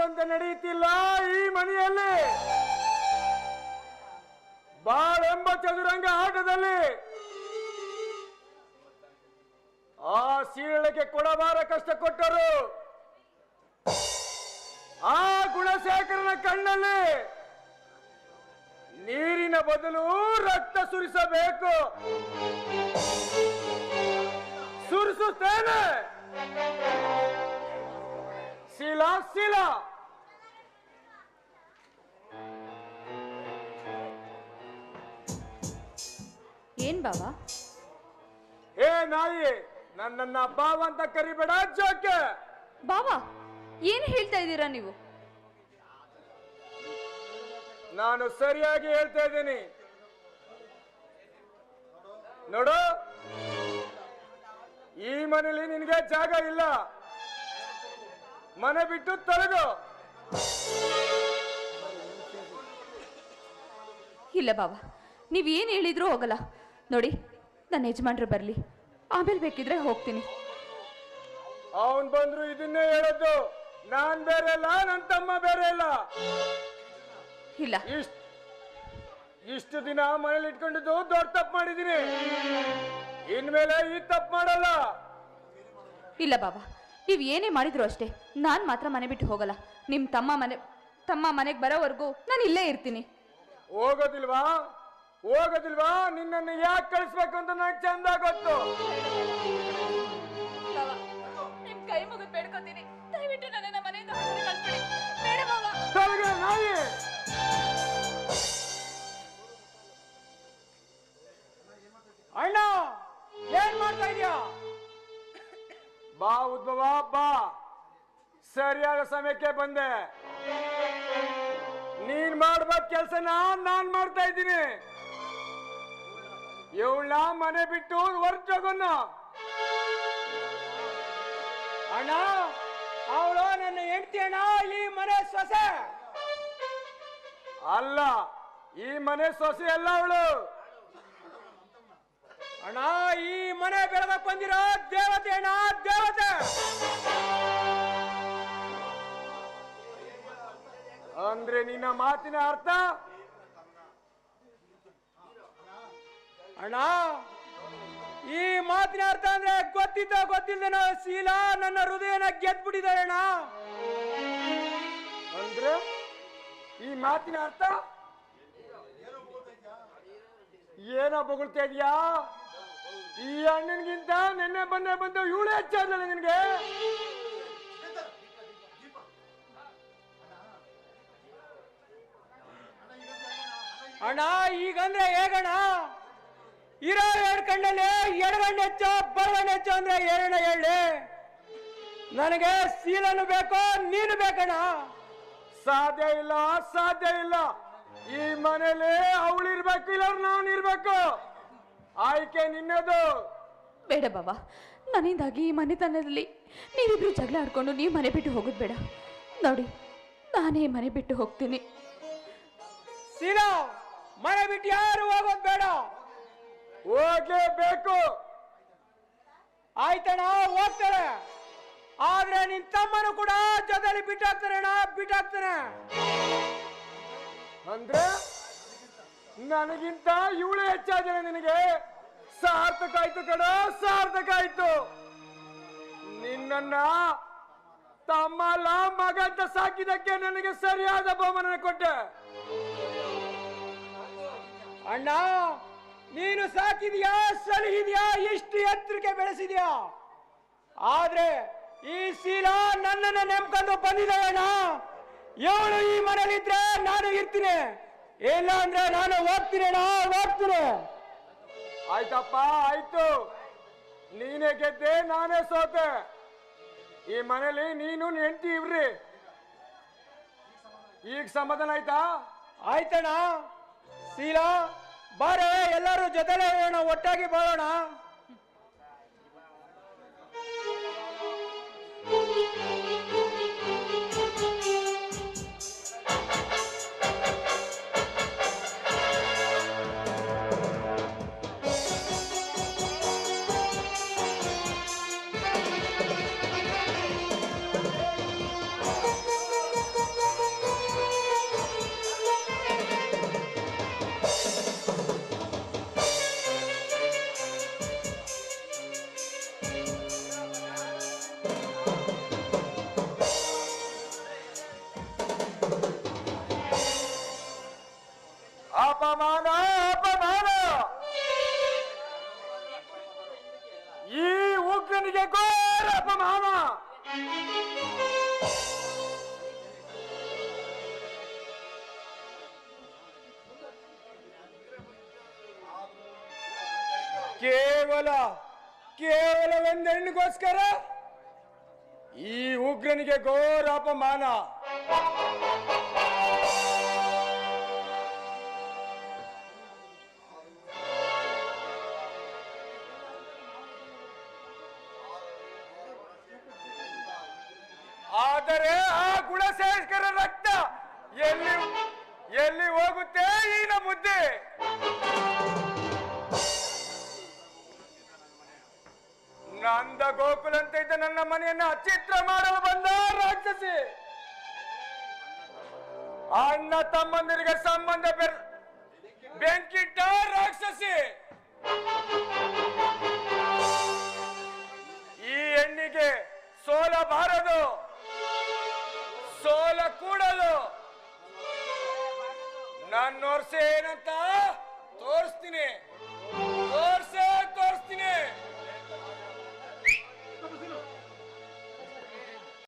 ಅಂದುಕೊಂಡಂತೆ ನಡೆಯುತ್ತಿಲ್ಲ ಈ ಮನೆಯಲ್ಲಿ. ಬಾಳೆಂಬ ಚದುರಂಗ ಆಟದಲ್ಲಿ. ಆ ಸೀಳಕ್ಕೆ ಕೊಡಬಾರ ಕಷ್ಟ ಕೊಟ್ಟರು. ಆ ಗುಣಶೇಖರನ ಕಣ್ಣಲ್ಲಿ ನೀರಿನ ಬದಲು ರಕ್ತ ಸುರಿಸಬೇಕು. ಸುರಿಸುತ್ತೇನೆ. ಶೀಲಾ ಶೀಲ ಬಾವ ಏ ನಾಯಿ ನನ್ನನ್ನ ಬಾವ ಅಂತ ಕರಿಬೇಡ ಜೋಕೆ. ಬಾವ ಏನ್ ಹೇಳ್ತಾ ಇದ್ದೀರಾ ನೀವು? ನಾನು ಸರಿಯಾಗಿ ಹೇಳ್ತಾ ಇದ್ದೀನಿ. ನೋಡು ಈ ಮನೇಲಿ ನಿನಗೆ ಜಾಗ ಇಲ್ಲ. ಮನೆ ಬಿಟ್ಟು ತೊಲಗು. ಇಲ್ಲ ಬಾಬಾ ನೀವ್ ಏನ್ ಹೇಳಿದ್ರೂ ಹೋಗಲ್ಲ. ನೋಡಿ ನನ್ನ ಯಜಮಾನ್ರು ಬರಲಿ. ಆಮೇಲೆ ಬೇಕಿದ್ರೆ ಹೋಗ್ತೀನಿ. ಅವನ್ ಬಂದ್ರು ಇದನ್ನೇ ಹೇಳೋದು. ನಾನ್ ಬೇರೆ ಇಲ್ಲ ನನ್ನ ತಮ್ಮ ಬೇರೆ ಇಲ್ಲ ಇಲ್ಲ. ಇಷ್ಟ ಇಷ್ಟು ದಿನ ಮನೇಲಿ ಇಟ್ಕೊಂಡಿದ್ದು ದೊಡ್ಡ ತಪ್ಪು ಮಾಡಿದೀನಿ ಇನ್ಮೇಲೆ ಈ ತಪ್ಪು ಮಾಡಲ್ಲ. ಇಲ್ಲ ಬಾಬಾ ನೀವ್ ಏನೇ ಮಾಡಿದ್ರು ಅಷ್ಟೇ. ನಾನ್ ಮಾತ್ರ ಮನೆ ಬಿಟ್ಟು ಹೋಗಲ್ಲ. ನಿಮ್ ತಮ್ಮ ಮನೆ ತಮ್ಮ ಮನೆಗೆ ಬರೋವರೆಗೂ ನಾನು ಇಲ್ಲೇ ಇರ್ತೀನಿ. ಹೋಗೋದಿಲ್ವಾ? ಹೋಗೋದಿಲ್ವಾ? ನಿನ್ನನ್ನು ಯಾಕೆ ಕಳಿಸ್ಬೇಕು ಅಂತ ನನಗೆ ಚಂದ ಗೊತ್ತು. ನಿಮ್ ಕೈ ಮುಗಿದ್ ಬೇಡ್ಕೋತೀನಿ. ದಯವಿಟ್ಟು ನನ್ನ ಮನೆಯಿಂದ ಕಳ್ಸ್ಬಿಡಿ. ಬೇಡ ಬಾಬಾ ತೊಲಗೆ ನಾಯಿ. ಅಣ್ಣ ಏನ್ ಮಾಡ್ತಾ ಇದೀಯಾ ಬಾ ಉದ್ಭವ ಬಾ. ಸರಿಯಾದ ಸಮಯಕ್ಕೆ ಬಂದೆ. ನೀನ್ ಮಾಡ್ಬೋದ್ ಕೆಲಸನ ನಾನ್ ಮಾಡ್ತಾ ಇದ್ದೀನಿ. ಇವಳ ಮನೆ ಬಿಟ್ಟು ಹೊರಟೋಗೋಣ ಅಣ್ಣ, ಅವಳು ನನ್ನ ಹೆಂಡತಿ ಅಣ್ಣ, ಈ ಮನೆ ಸೊಸೆ. ಅಲ್ಲ, ಈ ಮನೆ ಸೊಸೆ ಅಲ್ಲ ಅವಳು. ಅಣ್ಣ, ಈ ಮನೆ ಬೆಳೆದ ಬಂದಿರೋ ದೇವತೆ ಅಣ್ಣ, ದೇವತೆ. ಅಂದ್ರೆ ನಿನ್ನ ಮಾತಿನ ಅರ್ಥ? ಅಣ್ಣ, ಈ ಮಾತಿನ ಅರ್ಥ ಅಂದ್ರೆ ಗೊತ್ತಿದ್ದ ಗೊತ್ತಿಲ್ಲದೇನೋ ಶೀಲಾ ನನ್ನ ಹೃದಯನ ಗೆದ್ಬಿಟ್ಟಿದ್ದಾರೆ ಅಣ್ಣ. ಅಂದ್ರೆ ಈ ಮಾತಿನ ಅರ್ಥ ಏನೋ ಬೊಗಳ್ತಾ ಇದೆಯಾ? ಈ ಅಣ್ಣನಿಗಿಂತ ನೆನ್ನೆ ಬಂದೆ ಬಂದು ಇವಳು ಹೆಚ್ಚಾದ್ಲಲ್ಲ ನಿನಗೆ. ಅಣ್ಣ ಈಗಂದ್ರೆ ಹೇಗಣ್ಣ? ಇರೋ ಎರಡು ಕಣ್ಣಲ್ಲಿ ಎಡಗಣ್ಣು ಹೆಚ್ಚು ಬಲಗಣ್ಣು ಹೆಚ್ಚು ಅಂದ್ರೆ ಎರಡು ಹೇಳಿ ನನಗೆ ಸೀಲನು ಬೇಕು ನೀನು ಬೇಕಣ್ಣ. ಸಾಧ್ಯ ಇಲ್ಲ ಸಾಧ್ಯ ಇಲ್ಲ. ಈ ಮನೇಲಿ ಅವಳಿರ್ಬೇಕು ಇಲ್ಲ ನಾನು ಇರ್ಬೇಕು. ಆಯ್ಕೆ ನಿನ್ನದು. ಬೇಡ ಬಾಬಾ ನನ್ನಿಂದಾಗಿ ಈ ಮನೆತನದಲ್ಲಿ ನೀವಿಬ್ರು ಜಗಳ ಆಡ್ಕೊಂಡು ನೀವು ಮನೆ ಬಿಟ್ಟು ಹೋಗೋದು ಬೇಡ. ನೋಡಿ ನಾನೇ ಮನೆ ಬಿಟ್ಟು ಹೋಗ್ತೀನಿ. ಸೀನಾ ಮನೆ ಬಿಟ್ಟು ಯಾರು ಹೋಗೋದು ಬೇಡ? ಹೋಗ್ಲೇಬೇಕು. ಆಯ್ತಣ್ಣ ಹೋಗ್ತಾರೆ ಆದ್ರೆ ನಿನ್ ತಮ್ಮನು ಕೂಡ ಜೊತೆಲಿ ಬಿಟ್ಟಾಗ್ತಾರೆ ಅಣ್ಣ ಅಂದ್ರೆ ನನಗಿಂತ ಇವಳು ಹೆಚ್ಚಾದ್ರೆ ನಿನಗೆ? ಸಾರ್ಥಕ ಆಯ್ತು ಕಡ ಸಾರ್ಥಕ ಆಯ್ತು. ನಿನ್ನ ತಮ್ಮ ಮಗ ಅಂತ ಸಾಕಿದಕ್ಕೆ ನನಗೆ ಸರಿಯಾದ ಬಹುಮಾನ ಕೊಟ್ಟೆ. ಅಣ್ಣ ನೀನು ಸಾಕಿದ್ಯಾ ಸಲಹಿದ್ಯಾ ಎಷ್ಟು ಎತ್ತರಕ್ಕೆ ಬೆಳೆಸಿದ್ಯಾ? ಆದ್ರೆ ಈ ಶೀಲ ನನ್ನನ್ನ ನೆಮ್ಕೊಂಡು ಬಂದಿದ್ದಾಳೆ ಏಳು ಇವಳು ಈ ಮನೇಲಿದ್ರೆ ನಾನು ಇರ್ತೀನಿ. ಇಲ್ಲ ಅಂದ್ರೆ ನಾನು ಹೋಗ್ತೀನಿ ಅಣ್ಣ ಹೋಗ್ತೀನಿ. ಆಯ್ತಪ್ಪ ಆಯ್ತು. ನೀನೇ ಗೆದ್ದೆ ನಾನೇ ಸೋತೆ. ಈ ಮನೇಲಿ ನೀನು ಹೆಂಡತಿ ಇವ್ರಿ. ಈಗ ಸಮಾಧಾನ ಆಯ್ತಾ? ಆಯ್ತಣ್ಣ. ಶೀಲಾ ಬಾರೆ ಎಲ್ಲರೂ ಜೊತೆಲೇ ಹೋಗೋಣ ಒಟ್ಟಾಗಿ ಬಾಳೋಣ. ಅಪಮಾನ ಅಪಮಾನ ಈ ಉಗ್ರನಿಗೆ ಘೋರ ಅಪಮಾನ ಕೇವಲ ಕೇವಲ ಒಂದು ಹೆಣ್ಣಿಗೋಸ್ಕರ ಈ ಉಗ್ರನಿಗೆ ಘೋರ ಅಪಮಾನ ಆದರೆ ಆ ಗುಣಶೇಖರ ರಕ್ತ ಎಲ್ಲಿ ಎಲ್ಲಿ ಹೋಗುತ್ತೆ? ಈನ ಬುದ್ಧಿ. ನಂದ ಗೋಕುಲ ಅಂತ ಇದ್ದ ನನ್ನ ಮನೆಯನ್ನ ಅಚಿತ್ರ ಮಾಡಲು ಬಂದ ರಾಕ್ಷಸಿ. ಅಣ್ಣ ತಮ್ಮಂದಿರಿಗೆ ಸಂಬಂಧ ಬೆಂಕಿಟ್ಟ ರಾಕ್ಷಸಿ. ಈ ಹೆಣ್ಣಿಗೆ ಸೋಲಬಾರದು. ಸೋಲ ಕೂಡಲು. ನಾನು ಏನಂತ ತೋರಿಸ್ತೀನಿ.